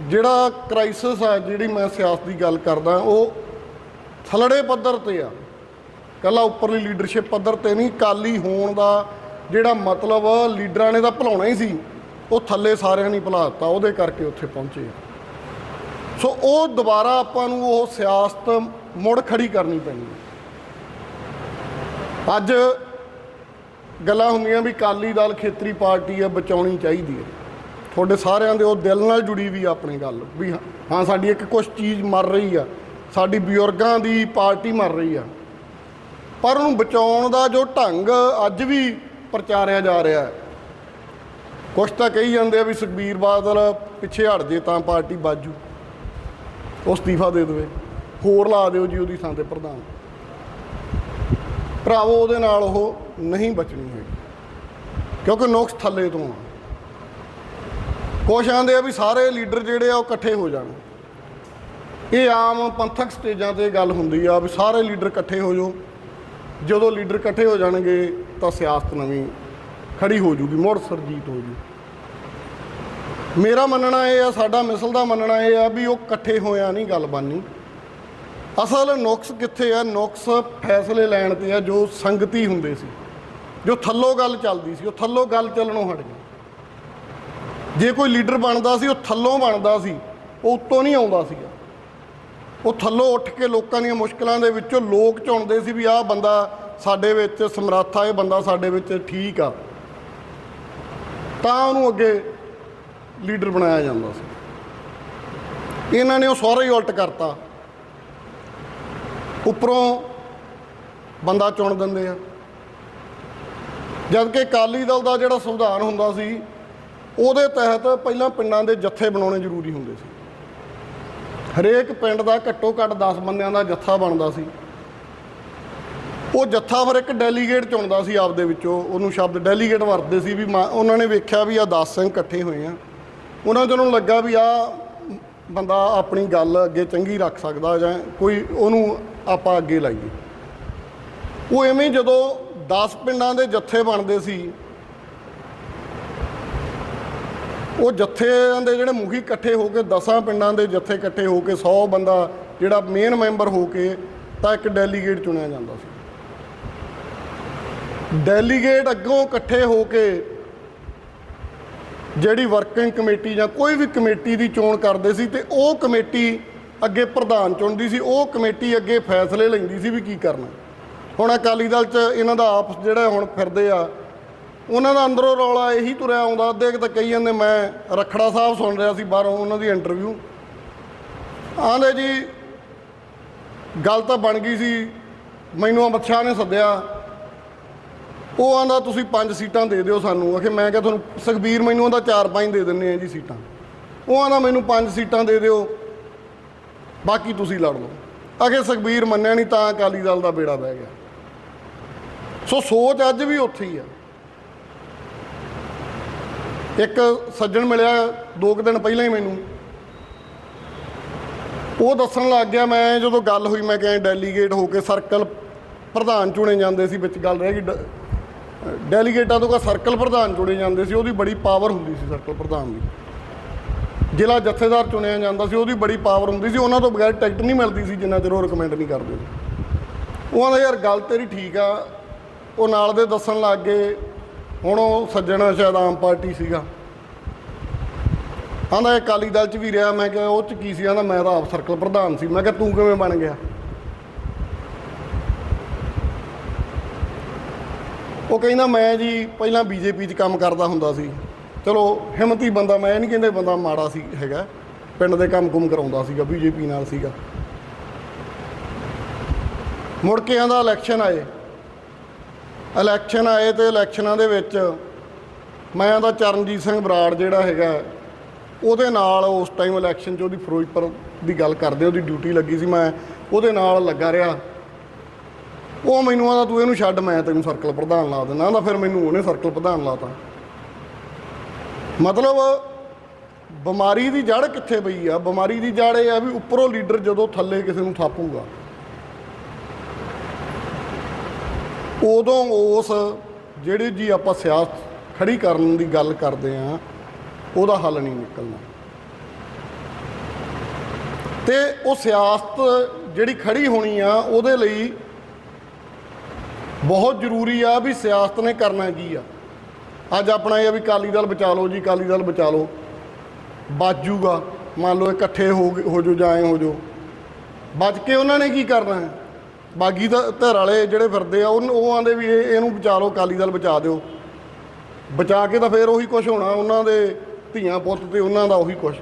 [SPEAKER 1] ਜਿਹੜਾ ਕ੍ਰਾਈਸਿਸ ਆ, ਜਿਹੜੀ ਮੈਂ ਸਿਆਸਤ ਦੀ ਗੱਲ ਕਰਦਾ, ਉਹ ਥਲੜੇ ਪੱਧਰ ਤੇ ਆ। ਕੱਲਾ ਉੱਪਰਲੀ ਲੀਡਰਸ਼ਿਪ ਪੱਧਰ ਤੇ ਨਹੀਂ ਕਾਲੀ ਹੋਣ ਦਾ ਜਿਹੜਾ ਮਤਲਬ ਲੀਡਰਾਂ ਨੇ ਤਾਂ ਭੁਲਾਉਣਾ ਹੀ ਸੀ, ਉਹ ਥੱਲੇ ਸਾਰਿਆਂ ਨੇ ਭੁਲਾਤਾ ਉਹਦੇ ਕਰਕੇ ਉੱਥੇ ਪਹੁੰਚੇ। ਸੋ ਉਹ ਦੁਬਾਰਾ ਆਪਾਂ ਨੂੰ ਉਹ ਸਿਆਸਤ ਮੁੜ ਖੜੀ ਕਰਨੀ ਪੈਣੀ ਅੱਜ ਗੱਲਾਂ ਹੁੰਦੀਆਂ ਵੀ ਕਾਲੀ ਦਲ ਖੇਤਰੀ ਪਾਰਟੀ ਹੈ, ਬਚਾਉਣੀ ਚਾਹੀਦੀ ਹੈ। ਤੁਹਾਡੇ ਸਾਰਿਆਂ ਦੇ ਉਹ ਦਿਲ ਨਾਲ ਜੁੜੀ ਵੀ ਆ ਆਪਣੀ ਗੱਲ, ਵੀ ਹਾਂ- ਹਾਂ ਸਾਡੀ ਇੱਕ ਕੁਝ ਚੀਜ਼ ਮਰ ਰਹੀ ਆ, ਸਾਡੀ ਬਜ਼ੁਰਗਾਂ ਦੀ ਪਾਰਟੀ ਮਰ ਰਹੀ ਆ। ਪਰ ਉਹਨੂੰ ਬਚਾਉਣ ਦਾ ਜੋ ਢੰਗ ਅੱਜ ਵੀ ਪ੍ਰਚਾਰਿਆ ਜਾ ਰਿਹਾ ਹੈ। ਕੁਛ ਤਾਂ ਕਹੀ ਜਾਂਦੇ ਆ ਵੀ ਸੁਖਬੀਰ ਬਾਦਲ ਪਿੱਛੇ ਹਟ ਜੇ ਤਾਂ ਪਾਰਟੀ ਬਾਜੂ। ਉਹ ਅਸਤੀਫਾ ਦੇ ਦੇਵੇ। ਹੋਰ ਲਾ ਦਿਓ ਜੀ ਉਹਦੀ ਥਾਂ ਤੇ ਪ੍ਰਧਾਨ। ਭਰਾਵੋ, ਉਹਦੇ ਨਾਲ ਉਹ ਨਹੀਂ ਬਚਣੀ ਹੈਗੀ। ਕਿਉਂਕਿ ਨੁਕਸ ਥੱਲੇ ਤੋਂ ਆ। ਕੁਛ ਆਂਦੇ ਆ ਵੀ ਸਾਰੇ ਲੀਡਰ ਜਿਹੜੇ ਆ ਉਹ ਇਕੱਠੇ ਹੋ ਜਾਣ। ਇਹ ਆਮ ਪੰਥਕ ਸਟੇਜਾਂ ਤੇ ਗੱਲ ਹੁੰਦੀ ਆ ਵੀ ਸਾਰੇ ਲੀਡਰ ਇਕੱਠੇ ਹੋ ਜਾਓ। ਜਦੋਂ ਲੀਡਰ ਇਕੱਠੇ ਹੋ ਜਾਣਗੇ ਤਾਂ ਸਿਆਸਤ ਨਵੀਂ ਖੜੀ ਹੋ ਜੂਗੀ, ਮੁੜ ਸਰਜੀਤ ਹੋ ਜੂ। ਮੇਰਾ ਮੰਨਣਾ ਇਹ ਆ, ਸਾਡਾ ਮਿਸਲ ਦਾ ਮੰਨਣਾ ਇਹ ਆ ਵੀ ਉਹ ਇਕੱਠੇ ਹੋਇਆ ਨਹੀਂ ਗੱਲ ਬਣਨੀ ਅਸਲ ਨੁਕਸ ਕਿੱਥੇ ਆ? ਨੁਕਸ ਫੈਸਲੇ ਲੈਣ ਤੇ ਆ, ਜੋ ਸੰਗਤੀ ਹੁੰਦੇ ਸੀ। ਜੋ ਥੱਲੋਂ ਗੱਲ ਚੱਲਦੀ ਸੀ, ਉਹ ਥੱਲੋਂ ਗੱਲ ਚੱਲਣੋਂ ਹਟ ਗਈ। ਜੇ ਕੋਈ ਲੀਡਰ ਬਣਦਾ ਸੀ, ਉਹ ਥੱਲੋਂ ਬਣਦਾ ਸੀ, ਉਹ ਉੱਤੋਂ ਨਹੀਂ ਆਉਂਦਾ ਸੀਗਾ। ਉਹ ਥੱਲੋਂ ਉੱਠ ਕੇ ਲੋਕਾਂ ਦੀਆਂ ਮੁਸ਼ਕਲਾਂ ਦੇ ਵਿੱਚੋਂ ਲੋਕ ਚੁਣਦੇ ਸੀ ਵੀ ਆਹ ਬੰਦਾ ਸਾਡੇ ਵਿੱਚ ਸਮਰੱਥ ਆ, ਇਹ ਬੰਦਾ ਸਾਡੇ ਵਿੱਚ ਠੀਕ ਆ। ਤਾਂ ਉਹਨੂੰ ਅੱਗੇ ਲੀਡਰ ਬਣਾਇਆ ਜਾਂਦਾ ਸੀ। ਇਹਨਾਂ ਨੇ ਉਹ ਸਾਰਾ ਹੀ ਉਲਟ ਕਰਤਾ। ਉੱਪਰੋਂ ਬੰਦਾ ਚੁਣ ਦਿੰਦੇ ਆ। ਜਦ ਕਿ ਅਕਾਲੀ ਦਲ ਦਾ ਜਿਹੜਾ ਸੰਵਿਧਾਨ ਹੁੰਦਾ ਸੀ, ਉਹਦੇ ਤਹਿਤ ਪਹਿਲਾਂ ਪਿੰਡਾਂ ਦੇ ਜੱਥੇ ਬਣਾਉਣੇ ਜ਼ਰੂਰੀ ਹੁੰਦੇ ਸੀ। ਹਰੇਕ ਪਿੰਡ ਦਾ ਘੱਟੋ ਘੱਟ 10 ਬੰਦਿਆਂ ਦਾ ਜੱਥਾ ਬਣਦਾ ਸੀ। ਉਹ ਜੱਥਾ ਫਿਰ ਇੱਕ ਡੈਲੀਗੇਟ ਚੁਣਦਾ ਸੀ ਆਪਦੇ ਵਿੱਚੋਂ। ਉਹਨੂੰ ਸ਼ਬਦ ਡੈਲੀਗੇਟ ਵਰਤਦੇ ਸੀ ਵੀ ਮਾ- ਉਹਨਾਂ ਨੇ ਵੇਖਿਆ ਵੀ ਆ 10 ਸਿੰਘ ਇਕੱਠੇ ਹੋਏ ਆ। ਉਹਨਾਂ ਚ ਉਹਨੂੰ ਲੱਗਾ ਵੀ ਆ ਬੰਦਾ ਆਪਣੀ ਗੱਲ ਅੱਗੇ ਚੰਗੀ ਰੱਖ ਸਕਦਾ ਜਾਂ ਕੋਈ ਉਹਨੂੰ ਆਪਾਂ ਅੱਗੇ ਲਾਈਏ। ਉਹ ਐਵੇਂ ਜਦੋਂ 10 ਪਿੰਡਾਂ ਦੇ ਜੱਥੇ ਬਣਦੇ ਸੀ ਉਹ ਜੱਥਿਆਂ ਦੇ ਜਿਹੜੇ ਮੁਖੀ ਇਕੱਠੇ ਹੋ ਕੇ 10 ਪਿੰਡਾਂ ਦੇ ਜੱਥੇ ਇਕੱਠੇ ਹੋ ਕੇ 100 ਬੰਦਾ ਜਿਹੜਾ ਮੇਨ ਮੈਂਬਰ ਹੋ ਕੇ ਤਾਂ ਇੱਕ ਡੈਲੀਗੇਟ ਚੁਣਿਆ ਜਾਂਦਾ ਸੀ। ਡੈਲੀਗੇਟ ਅੱਗੋਂ ਇਕੱਠੇ ਹੋ ਕੇ ਜਿਹੜੀ ਵਰਕਿੰਗ ਕਮੇਟੀ ਜਾਂ ਕੋਈ ਵੀ ਕਮੇਟੀ ਦੀ ਚੋਣ ਕਰਦੇ ਸੀ ਤੇ ਉਹ ਕਮੇਟੀ ਅੱਗੇ ਪ੍ਰਧਾਨ ਚੁਣਦੀ ਸੀ, ਉਹ ਕਮੇਟੀ ਅੱਗੇ ਫੈਸਲੇ ਲੈਂਦੀ ਸੀ ਵੀ ਕੀ ਕਰਨਾ। ਹੁਣ ਅਕਾਲੀ ਦਲ 'ਚ ਇਹਨਾਂ ਦਾ ਆਪਸ ਜਿਹੜਾ ਹੁਣ ਫਿਰਦੇ ਆ ਉਹਨਾਂ ਦਾ ਅੰਦਰੋਂ ਰੌਲਾ ਇਹੀ ਤੁਰਿਆ ਆਉਂਦਾ, ਅੱਧੇ ਕੁ ਤਾਂ ਕਹੀ ਜਾਂਦੇ, ਮੈਂ ਰਖੜਾ ਸਾਹਿਬ ਸੁਣ ਰਿਹਾ ਸੀ, ਬਾਹਰੋਂ ਉਹਨਾਂ ਦੀ ਇੰਟਰਵਿਊ ਆਂਦੇ ਜੀ, ਗੱਲ ਤਾਂ ਬਣ ਗਈ ਸੀ, ਮੈਨੂੰ ਅਮਿਤ ਸ਼ਾਹ ਨੇ ਸੱਦਿਆ। ਉਹ ਆਂਦਾ ਤੁਸੀਂ ਪੰਜ ਸੀਟਾਂ ਦੇ ਦਿਓ ਸਾਨੂੰ। ਆਖੇ, ਮੈਂ ਕਿਹਾ ਤੁਹਾਨੂੰ, ਸੁਖਬੀਰ ਮੈਨੂੰ ਆਂਦਾ ਚਾਰ ਪੰਜ ਦੇ ਦਿੰਨੇ ਆ ਜੀ ਸੀਟਾਂ। ਉਹ ਆਂਦਾ ਮੈਨੂੰ ਪੰਜ ਸੀਟਾਂ ਦੇ ਦਿਓ, ਬਾਕੀ ਤੁਸੀਂ ਲੜ ਲਓ। ਆਖੇ, ਸੁਖਬੀਰ ਮੰਨਿਆ ਨਹੀਂ ਤਾਂ ਅਕਾਲੀ ਦਲ ਦਾ ਬੇੜਾ ਬਹਿ ਗਿਆ। ਸੋ ਸੋਚ ਅੱਜ ਵੀ ਉੱਥੇ ਹੀ ਆ। ਇੱਕ ਸੱਜਣ ਮਿਲਿਆ ਦੋ ਕੁ ਦਿਨ ਪਹਿਲਾਂ ਹੀ ਮੈਨੂੰ। ਉਹ ਦੱਸਣ ਲੱਗ ਗਿਆ, ਮੈਂ ਜਦੋਂ ਗੱਲ ਹੋਈ, ਮੈਂ ਕਿਹਾ ਡੈਲੀਗੇਟ ਹੋ ਕੇ ਸਰਕਲ ਪ੍ਰਧਾਨ ਚੁਣੇ ਜਾਂਦੇ ਸੀ, ਵਿੱਚ ਗੱਲ ਰਹਿ ਗਈ ਡੈਲੀਗੇਟਾਂ ਤੋਂ ਕਾ ਸਰਕਲ ਪ੍ਰਧਾਨ ਚੁਣੇ ਜਾਂਦੇ ਸੀ, ਉਹਦੀ ਬੜੀ ਪਾਵਰ ਹੁੰਦੀ ਸੀ ਸਰਕਲ ਪ੍ਰਧਾਨ ਦੀ। ਜ਼ਿਲ੍ਹਾ ਜਥੇਦਾਰ ਚੁਣਿਆ ਜਾਂਦਾ ਸੀ, ਉਹਦੀ ਬੜੀ ਪਾਵਰ ਹੁੰਦੀ ਸੀ, ਉਹਨਾਂ ਤੋਂ ਬਗੈਰ ਟਿਕਟ ਨਹੀਂ ਮਿਲਦੀ ਸੀ, ਜਿੰਨਾ ਚਿਰ ਉਹ ਰეკਮੈਂਡ ਨਹੀਂ ਕਰਦੇ। ਸੀ ਉਹ ਆਂਦਾ ਯਾਰ, ਗੱਲ ਤੇਰੀ ਠੀਕ ਆ। ਉਹ ਨਾਲ ਦੇ ਦੱਸਣ ਲੱਗ ਗਏ ਹੁਣ ਉਹ ਸੱਜਣਾ ਸ਼ਾਇਦ ਆਮ ਪਾਰਟੀ ਸੀਗਾ। ਆਂਦਾ ਅਕਾਲੀ ਦਲ ਚ ਵੀ ਰਿਹਾ, ਮੈਂ ਕਿਹਾ ਉਹ ਚ ਕੀ ਸੀ? ਆਂਦਾ ਮੈਂ ਤਾਂ ਆਪ ਸਰਕਲ ਪ੍ਰਧਾਨ ਸੀ। ਮੈਂ ਕਿਹਾ ਤੂੰ ਕਿਵੇਂ ਬਣ ਗਿਆ? ਉਹ ਕਹਿੰਦਾ ਮੈਂ ਜੀ ਪਹਿਲਾਂ ਬੀਜੇਪੀ 'ਚ ਕੰਮ ਕਰਦਾ ਹੁੰਦਾ ਸੀ। ਚਲੋ ਹਿੰਮਤੀ ਬੰਦਾ ਮੈਂ ਨਹੀਂ ਕਹਿੰਦੇ ਬੰਦਾ ਮਾੜਾ ਸੀ ਹੈਗਾ। ਪਿੰਡ ਦੇ ਕੰਮ ਕੁਮ ਕਰਾਉਂਦਾ ਸੀਗਾ, ਬੀਜੇਪੀ ਨਾਲ ਸੀਗਾ। ਮੁੜ ਕੇ ਆਂਦਾ ਇਲੈਕਸ਼ਨ ਆਏ। ਇਲੈਕਸ਼ਨ ਆਏ ਤੇ ਇਲੈਕਸ਼ਨਾਂ ਦੇ ਵਿੱਚ ਮੈਂ ਤਾਂ ਚਰਨਜੀਤ ਸਿੰਘ ਬਰਾੜ ਜਿਹੜਾ ਹੈਗਾ, ਉਹਦੇ ਨਾਲ ਉਸ ਟਾਈਮ ਇਲੈਕਸ਼ਨ 'ਚ ਉਹਦੀ ਫਿਰੋਜ਼ਪੁਰ ਦੀ ਗੱਲ ਕਰਦੇ, ਉਹਦੀ ਡਿਊਟੀ ਲੱਗੀ ਸੀ ਮੈਂ, ਉਹਦੇ ਨਾਲ ਲੱਗਾ ਰਿਹਾ। ਉਹ ਮੈਨੂੰ ਆਦਾ ਤੂੰ ਇਹਨੂੰ ਛੱਡ, ਮੈਂ ਤੈਨੂੰ ਸਰਕਲ ਪ੍ਰਧਾਨ ਲਾ ਦਿੰਦਾ। ਆਂਦਾ ਫਿਰ ਮੈਨੂੰ ਉਹਨੇ ਸਰਕਲ ਪ੍ਰਧਾਨ ਲਾਤਾ। ਮਤਲਬ ਬਿਮਾਰੀ ਦੀ ਜੜ ਕਿੱਥੇ ਪਈ ਆ? ਬਿਮਾਰੀ ਦੀ ਜੜ ਇਹ ਆ ਵੀ ਉੱਪਰੋਂ ਲੀਡਰ ਜਦੋਂ ਥੱਲੇ ਕਿਸੇ ਨੂੰ ਥਾਪੂਗਾ ਉਦੋਂ ਉਸ ਜਿਹੜੀ ਜੀ ਆਪਾਂ ਸਿਆਸਤ ਖੜੀ ਕਰਨ ਦੀ ਗੱਲ ਕਰਦੇ ਆ ਉਹਦਾ ਹੱਲ ਨਹੀਂ ਨਿਕਲਣਾ। ਤੇ ਉਹ ਸਿਆਸਤ ਜਿਹੜੀ ਖੜੀ ਹੋਣੀ ਆ, ਉਹਦੇ ਲਈ ਬਹੁਤ ਜ਼ਰੂਰੀ ਆ ਵੀ ਸਿਆਸਤ ਨੇ ਕਰਨਾ ਕੀ ਆ। ਅੱਜ ਆਪਣਾ ਇਹ ਆ ਵੀ ਕਾਲੀ ਦਲ ਬਚਾ ਲਓ ਜੀ ਕਾਲੀ ਦਲ ਬਚਾ ਲਓ। ਬਚ ਜੂਗਾ, ਮੰਨ ਲਓ ਇਕੱਠੇ ਹੋ ਗਏ- ਹੋ ਜੋ ਜਾਏ ਹੋ ਜੋ ਬਚ ਕੇ ਉਹਨਾਂ ਨੇ ਕੀ ਕਰਨਾ ਹੈ? ਬਾਗੀ ਦਾ ਧਰ ਵਾਲੇ ਜਿਹੜੇ ਫਿਰਦੇ ਆ ਉਹ ਉਹ ਆਂਦੇ ਵੀ ਇਹ, ਇਹਨੂੰ ਬਚਾ ਲਓ ਕਾਲੀ ਦਲ ਬਚਾ ਦਿਓ। ਬਚਾ ਕੇ ਤਾਂ ਫੇਰ ਉਹੀ ਕੁਝ ਹੋਣਾ, ਉਹਨਾਂ ਦੇ ਧੀਆਂ ਪੁੱਤ ਤੇ ਉਹਨਾਂ ਦਾ ਉਹੀ ਕੁਝ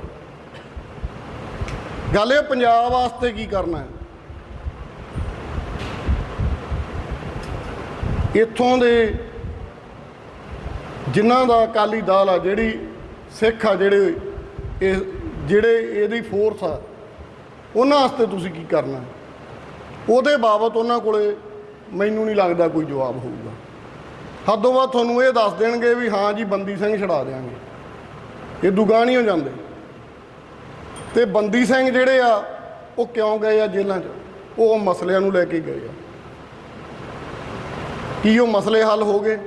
[SPEAKER 1] ਗੱਲ ਇਹ ਪੰਜਾਬ ਵਾਸਤੇ ਕੀ ਕਰਨਾ ਹੈ? ਇੱਥੋਂ ਦੇ ਜਿਨ੍ਹਾਂ ਦਾ ਅਕਾਲੀ ਦਲ ਆ, ਜਿਹੜੀ ਸਿੱਖ ਆ, ਜਿਹੜੇ ਇਹ, ਜਿਹੜੇ ਇਹਦੀ ਫੋਰਸ ਆ, ਉਹਨਾਂ ਵਾਸਤੇ ਤੁਸੀਂ ਕੀ ਕਰਨਾ ਉਹਦੇ ਬਾਬਤ ਉਹਨਾਂ ਕੋਲੇ ਮੈਨੂੰ ਨਹੀਂ ਲੱਗਦਾ ਕੋਈ ਜਵਾਬ ਹੋਊਗਾ। ਹੱਦੋਂ ਬਾਅਦ ਤੁਹਾਨੂੰ ਇਹ ਦੱਸ ਦੇਣਗੇ ਵੀ ਹਾਂ ਜੀ ਬੰਦੀ ਸਿੰਘ ਛਡਾ ਦੇਾਂਗੇ ਇਹ ਦੁਗਾ ਨਹੀਂ ਹੋ ਜਾਂਦੇ। ਤੇ ਬੰਦੀ ਸਿੰਘ ਜਿਹੜੇ ਆ, ਉਹ ਕਿਉਂ ਗਏ ਆ ਜੇਲ੍ਹਾਂ 'ਚ? ਉਹ ਮਸਲਿਆਂ ਨੂੰ ਲੈ ਕੇ ਗਏ ਆ। ਕੀ ਉਹ ਮਸਲੇ ਹੱਲ ਹੋ ਗਏ?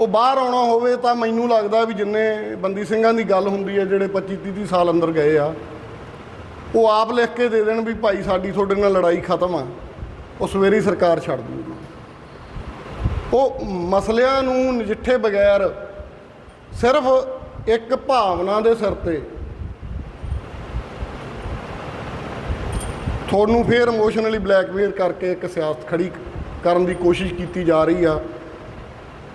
[SPEAKER 1] ਉਹ ਬਾਹਰ ਆਉਣਾ ਹੋਵੇ ਤਾਂ ਮੈਨੂੰ ਲੱਗਦਾ ਵੀ ਜਿੰਨੇ ਬੰਦੀ ਸਿੰਘਾਂ ਦੀ ਗੱਲ ਹੁੰਦੀ ਹੈ, ਜਿਹੜੇ 25 30 ਸਾਲ ਅੰਦਰ ਗਏ ਆ ਉਹ ਆਪ ਲਿਖ ਕੇ ਦੇ ਦੇਣ ਵੀ ਭਾਈ ਸਾਡੀ ਤੁਹਾਡੇ ਨਾਲ ਲੜਾਈ ਖਤਮ ਆ। ਉਹ ਸਵੇਰੇ ਸਰਕਾਰ ਛੱਡ ਦੂਗੀ। ਉਹ ਮਸਲਿਆਂ ਨੂੰ ਨਜਿੱਠੇ ਬਗੈਰ ਸਿਰਫ ਇੱਕ ਭਾਵਨਾ ਦੇ ਸਿਰ ਤੇ ਤੁਹਾਨੂੰ ਫੇਰ ਇਮੋਸ਼ਨਲੀ ਬਲੈਕਮੇਲ ਕਰਕੇ ਇੱਕ ਸਿਆਸਤ ਖੜੀ ਕਰਨ ਦੀ ਕੋਸ਼ਿਸ਼ ਕੀਤੀ ਜਾ ਰਹੀ ਆ।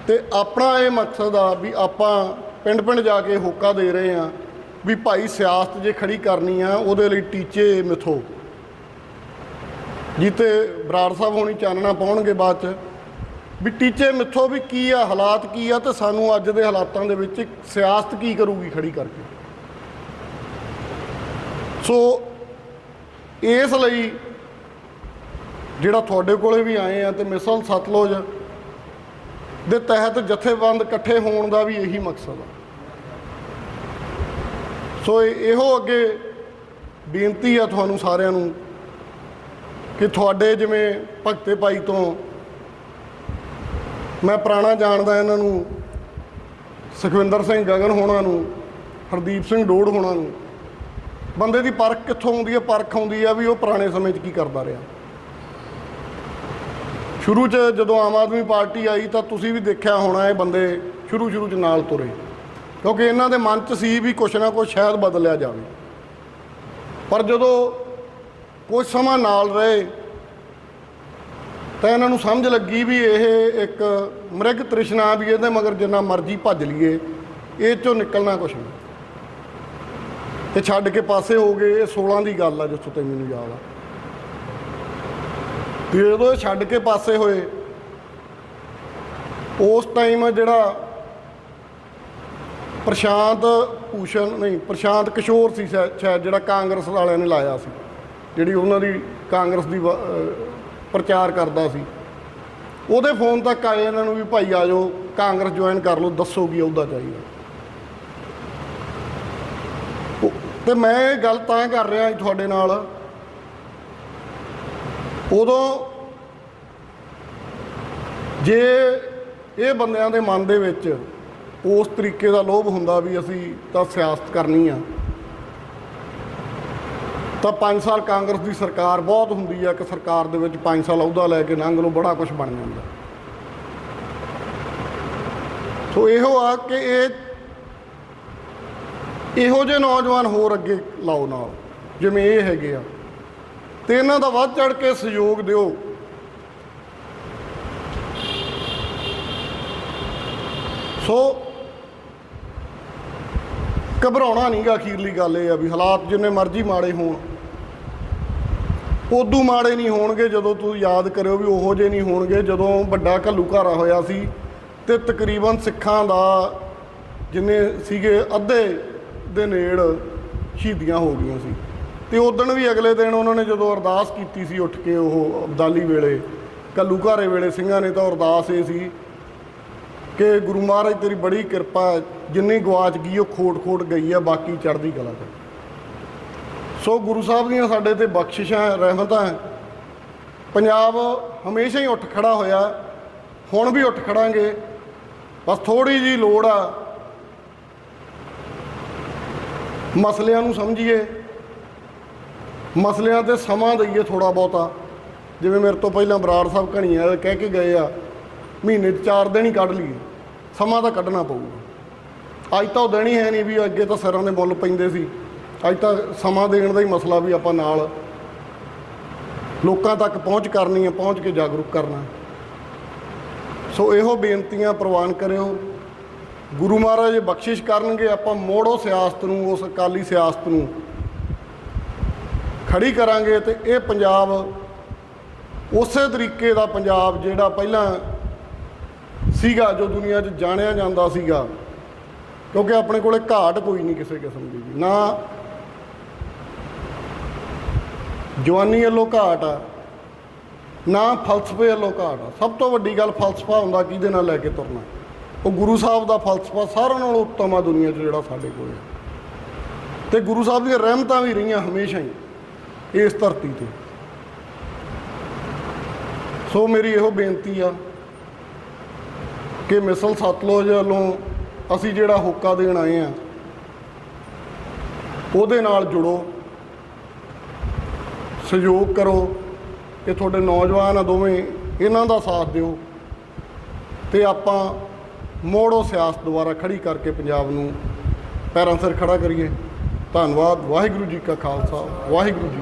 [SPEAKER 1] ਤੇ ਆਪਣਾ ਇਹ ਮਕਸਦ ਆ ਵੀ ਆਪਾਂ ਪਿੰਡ ਪਿੰਡ ਜਾ ਕੇ ਹੋਕਾ ਦੇ ਰਹੇ ਆ ਵੀ ਭਾਈ ਸਿਆਸਤ ਜੇ ਖੜੀ ਕਰਨੀ ਆ, ਉਹਦੇ ਲਈ ਟੀਚੇ ਮਿਥੋ। ਜਿੱਤੇ ਬਰਾੜ ਸਾਹਿਬ ਹੋਣੀ ਚਾਨਣਾ ਪਾਉਣਗੇ ਬਾਅਦ ਚ। ਵੀ ਟੀਚੇ ਮਿੱਥੋ ਵੀ ਕੀ ਆ, ਹਾਲਾਤ ਕੀ ਆ, ਤੇ ਸਾਨੂੰ ਅੱਜ ਦੇ ਹਾਲਾਤਾਂ ਦੇ ਵਿੱਚ ਸਿਆਸਤ ਕੀ ਕਰੂਗੀ ਖੜੀ ਕਰਕੇ। ਸੋ ਇਸ ਲਈ ਜਿਹੜਾ ਤੁਹਾਡੇ ਕੋਲੇ ਵੀ ਆਏ ਆ, ਤੇ ਮਿਸਲ ਸਤਲੁਜ ਦੇ ਤਹਿਤ ਜਥੇਬੰਦ ਇਕੱਠੇ ਹੋਣ ਦਾ ਵੀ ਇਹੀ ਮਕਸਦ ਆ। ਸੋ ਇਹੋ ਅੱਗੇ ਬੇਨਤੀ ਆ ਤੁਹਾਨੂੰ ਸਾਰਿਆਂ ਨੂੰ ਕਿ ਤੁਹਾਡੇ ਜਿਵੇਂ ਭਗਤੇ ਭਾਈ ਤੋਂ ਮੈਂ ਪੁਰਾਣਾ ਜਾਣਦਾ ਇਹਨਾਂ ਨੂੰ, ਸੁਖਵਿੰਦਰ ਸਿੰਘ ਗਗਨ ਹੋਣਾ ਨੂੰ, ਹਰਦੀਪ ਸਿੰਘ ਡੋੜ ਹੋਣਾ ਨੂੰ, ਬੰਦੇ ਦੀ ਪਰਖ ਕਿੱਥੋਂ ਆਉਂਦੀ ਹੈ ਪਰਖ ਆਉਂਦੀ ਹੈ ਵੀ ਉਹ ਪੁਰਾਣੇ ਸਮੇਂ 'ਚ ਕੀ ਕਰਦਾ ਰਿਹਾ। ਸ਼ੁਰੂ 'ਚ ਜਦੋਂ ਆਮ ਆਦਮੀ ਪਾਰਟੀ ਆਈ ਤਾਂ ਤੁਸੀਂ ਵੀ ਦੇਖਿਆ ਹੋਣਾ ਇਹ ਬੰਦੇ ਸ਼ੁਰੂ ਸ਼ੁਰੂ 'ਚ ਨਾਲ ਤੁਰੇ। ਕਿਉਂਕਿ ਇਹਨਾਂ ਦੇ ਮਨ 'ਚ ਸੀ ਵੀ ਕੁਛ ਨਾ ਕੁਛ ਸ਼ਾਇਦ ਬਦਲਿਆ ਜਾਵੇ। ਪਰ ਜਦੋਂ ਕੁਝ ਸਮਾਂ ਨਾਲ ਰਹੇ, ਤਾਂ ਇਹਨਾਂ ਨੂੰ ਸਮਝ ਲੱਗੀ ਵੀ ਇਹ ਇੱਕ ਮ੍ਰਿਗ ਤ੍ਰਿਸ਼ਨਾ ਵੀ ਇਹਦੇ ਮਗਰ ਜਿੰਨਾ ਮਰਜ਼ੀ ਭੱਜ ਲਈਏ, ਇਹ ਚੋਂ ਨਿਕਲਣਾ ਕੁਛ ਨਹੀਂ। ਤੇ ਛੱਡ ਕੇ ਪਾਸੇ ਹੋ ਗਏ, ਇਹ 16 ਦੀ ਗੱਲ ਆ ਜਿੱਥੋਂ ਤੱਕ ਮੈਨੂੰ ਯਾਦ ਆ। ਤੇ ਜਦੋਂ ਇਹ ਛੱਡ ਕੇ ਪਾਸੇ ਹੋਏ, ਉਸ ਟਾਈਮ ਜਿਹੜਾ ਪ੍ਰਸ਼ਾਂਤ ਭੂਸ਼ਣ, ਨਹੀਂ, ਪ੍ਰਸ਼ਾਂਤ ਕਿਸ਼ੋਰ ਸੀ ਸ਼ਾਇਦ ਸ਼ਾਇਦ ਜਿਹੜਾ ਕਾਂਗਰਸ ਵਾਲਿਆਂ ਨੇ ਲਾਇਆ ਸੀ, ਜਿਹੜੀ ਉਹਨਾਂ ਦੀ ਕਾਂਗਰਸ ਦੀ ਵ- ਪ੍ਰਚਾਰ ਕਰਦਾ ਸੀ। ਉਹਦੇ ਫੋਨ ਤੱਕ ਆਏ ਇਹਨਾਂ ਨੂੰ ਵੀ ਭਾਈ ਆ ਜਾਓ, ਕਾਂਗਰਸ ਜੁਆਇਨ ਕਰ ਲਓ, ਦੱਸੋ ਕੀ ਉਹਦਾ ਚਾਹੀਦਾ। ਉਹ- ਤੇ ਮੈਂ ਇਹ ਗੱਲ ਤਾਂ ਕਰ ਰਿਹਾ ਜੀ ਤੁਹਾਡੇ ਨਾਲ। ਉਦੋਂ ਜੇ ਇਹ ਬੰਦਿਆਂ ਦੇ ਮਨ ਦੇ ਵਿੱਚ ਉਸ ਤਰੀਕੇ ਦਾ ਲੋਭ ਹੁੰਦਾ ਵੀ ਅਸੀਂ ਤਾਂ ਸਿਆਸਤ ਕਰਨੀ ਆ। ਤਾਂ 5 ਸਾਲ ਕਾਂਗਰਸ ਦੀ ਸਰਕਾਰ ਬਹੁਤ ਹੁੰਦੀ ਆ ਕਿ ਸਰਕਾਰ ਦੇ ਵਿੱਚ 5 ਸਾਲ ਅਹੁਦਾ ਲੈ ਕੇ ਲੰਘ ਲਓ ਬੜਾ ਕੁਝ ਬਣ ਜਾਂਦਾ। ਸੋ ਇਹੋ ਆ ਕਿ ਇਹ ਇਹੋ ਜਿਹੇ ਨੌਜਵਾਨ ਹੋਰ ਅੱਗੇ ਲਾਓ ਨਾਲ, ਜਿਵੇਂ ਇਹ ਹੈਗੇ ਆ। ਤੇ ਇਹਨਾਂ ਦਾ ਵੱਧ ਚੜ ਕੇ ਸਹਿਯੋਗ ਦਿਓ। ਸੋ ਘਬਰਾਉਣਾ ਨਹੀਂਗਾ ਅਖੀਰਲੀ ਗੱਲ ਇਹ ਆ ਵੀ ਹਾਲਾਤ ਜਿੰਨੇ ਮਰਜ਼ੀ ਮਾੜੇ ਹੋਣ। ਉਦੋਂ ਮਾੜੇ ਨਹੀਂ ਹੋਣਗੇ ਜਦੋਂ ਤੁਸੀਂ ਯਾਦ ਕਰਿਓ ਵੀ ਉਹੋ ਜਿਹੇ ਨਹੀਂ ਹੋਣਗੇ ਜਦੋਂ ਵੱਡਾ ਘੱਲੂਘਾਰਾ ਹੋਇਆ ਸੀ ਤੇ ਤਕਰੀਬਨ ਸਿੱਖਾਂ ਦਾ ਜਿੰਨੇ ਸੀਗੇ ਅੱਧੇ ਦੇ ਨੇੜ ਸ਼ਹੀਦੀਆਂ ਹੋ ਗਈਆਂ ਸੀ। ਤੇ ਉਦੋਂ ਵੀ ਅਗਲੇ ਦਿਨ ਉਹਨਾਂ ਨੇ ਜਦੋਂ ਅਰਦਾਸ ਕੀਤੀ ਸੀ ਉੱਠ ਕੇ ਉਹ ਅਬਦਾਲੀ ਵੇਲੇ, ਘੱਲੂਘਾਰੇ ਵੇਲੇ ਸਿੰਘਾਂ ਨੇ ਤਾਂ ਅਰਦਾਸ ਇਹ ਸੀ ਕਿ ਗੁਰੂ ਮਹਾਰਾਜ ਤੇਰੀ ਬੜੀ ਕਿਰਪਾ ਹੈ ਜਿੰਨੀ ਗਵਾਚ ਗਈ, ਉਹ ਖੋਟ ਖੋਟ ਗਈ ਆ, ਬਾਕੀ ਚੜ੍ਹਦੀ ਕਲਾ ਤੇ ਸੋ ਗੁਰੂ ਸਾਹਿਬ ਦੀਆਂ ਸਾਡੇ ਤੇ ਬਖਸ਼ਿਸ਼ਾਂ ਰਹਿਮਤਾਂ ਪੰਜਾਬ ਹਮੇਸ਼ਾ ਹੀ ਉੱਠ ਖੜਾ ਹੋਇਆ, ਹੁਣ ਵੀ ਉੱਠ ਖੜਾਂਗੇ। ਬਸ ਥੋੜੀ ਜੀ ਲੋੜ ਆ। ਮਸਲਿਆਂ ਨੂੰ ਸਮਝੀਏ। ਮਸਲਿਆਂ ਤੇ ਸਮਾਂ ਦਈਏ ਥੋੜਾ ਬਹੁਤਾ। ਜਿਵੇਂ ਮੇਰੇ ਤੋਂ ਪਹਿਲਾਂ ਬਰਾੜ ਸਾਹਿਬ ਘਣੀਆਂ ਕਹਿ ਕੇ ਗਏ ਆ, ਮਹੀਨੇ 'ਚ ਚਾਰ ਦਿਨ ਹੀ ਕੱਢ ਲਈਏ। ਸਮਾਂ ਤਾਂ ਕੱਢਣਾ ਪਊਗਾ। ਅੱਜ ਤਾਂ ਉਹ ਦੇਣੀ ਹੈ ਨਹੀਂ ਵੀ ਅੱਗੇ ਤਾਂ ਸਿਰਾਂ ਦੇ ਮੁੱਲ ਪੈਂਦੇ ਸੀ। ਅੱਜ ਤਾਂ ਸਮਾਂ ਦੇਣ ਦਾ ਹੀ ਮਸਲਾ ਵੀ ਆਪਾਂ ਨਾਲ ਲੋਕਾਂ ਤੱਕ ਪਹੁੰਚ ਕਰਨੀ ਹੈ, ਪਹੁੰਚ ਕੇ ਜਾਗਰੂਕ ਕਰਨਾ ਸੋ ਇਹੋ ਬੇਨਤੀਆਂ ਪ੍ਰਵਾਨ ਕਰਿਓ। ਗੁਰੂ ਮਹਾਰਾਜ ਬਖਸ਼ਿਸ਼ ਕਰਨਗੇ, ਆਪਾਂ ਮੋੜੋ ਸਿਆਸਤ ਨੂੰ, ਉਸ ਅਕਾਲੀ ਸਿਆਸਤ ਨੂੰ। ਖੜੀ ਕਰਾਂਗੇ ਤੇ ਇਹ ਪੰਜਾਬ ਉਸੇ ਤਰੀਕੇ ਦਾ ਪੰਜਾਬ ਜਿਹੜਾ ਪਹਿਲਾਂ ਸੀਗਾ, ਜੋ ਦੁਨੀਆ 'ਚ ਜਾਣਿਆ ਜਾਂਦਾ ਸੀਗਾ। ਕਿਉਂਕਿ ਆਪਣੇ ਕੋਲੇ ਘਾਟ ਕੋਈ ਨਹੀਂ ਕਿਸੇ ਕਿਸਮ ਦੀ ਵੀ। ਨਾ ਜਵਾਨੀ ਵੱਲੋਂ ਘਾਟ ਆ, ਨਾ ਫਲਸਫੇ ਵੱਲੋਂ ਘਾਟ ਆ। ਸਭ ਤੋਂ ਵੱਡੀ ਗੱਲ ਫਲਸਫਾ ਹੁੰਦਾ ਕਿਹਦੇ ਨਾਲ ਲੈ ਕੇ ਤੁਰਨਾ? ਉਹ ਗੁਰੂ ਸਾਹਿਬ ਦਾ ਫਲਸਫਾ ਸਾਰਿਆਂ ਨਾਲੋਂ ਉੱਤਮ ਆ ਦੁਨੀਆ 'ਚ ਜਿਹੜਾ ਸਾਡੇ ਕੋਲ ਹੈ ਤੇ ਗੁਰੂ ਸਾਹਿਬ ਦੀਆਂ ਰਹਿਮਤਾਂ ਵੀ ਰਹੀਆਂ ਹਮੇਸ਼ਾ ਹੀ ਇਸ ਧਰਤੀ ਤੇ। ਸੋ ਮੇਰੀ ਇਹੋ ਬੇਨਤੀ ਆ ਕਿ ਮਿਸਲ ਸਤਲੁਜ ਵੱਲੋਂ ਅਸੀਂ ਜਿਹੜਾ ਹੋਕਾ ਦੇਣ ਆਏ ਆ, ਉਹਦੇ ਨਾਲ ਜੁੜੋ, ਸਹਿਯੋਗ ਕਰੋ, ਇਹ ਤੁਹਾਡੇ ਨੌਜਵਾਨ ਆ ਦੋਵੇਂ, ਇਹਨਾਂ ਦਾ ਸਾਥ ਦਿਓ, ਤੇ ਆਪਾਂ ਮੋੜੋ ਸਿਆਸਤ ਦੁਆਰਾ ਖੜੀ ਕਰਕੇ ਪੰਜਾਬ ਨੂੰ, ਪੈਰਾਂ ਸਿਰ ਖੜਾ ਕਰੀਏ। ਧੰਨਵਾਦ, ਵਾਹਿਗੁਰੂ ਜੀ ਕਾ ਖਾਲਸਾ, ਵਾਹਿਗੁਰੂ ਜੀ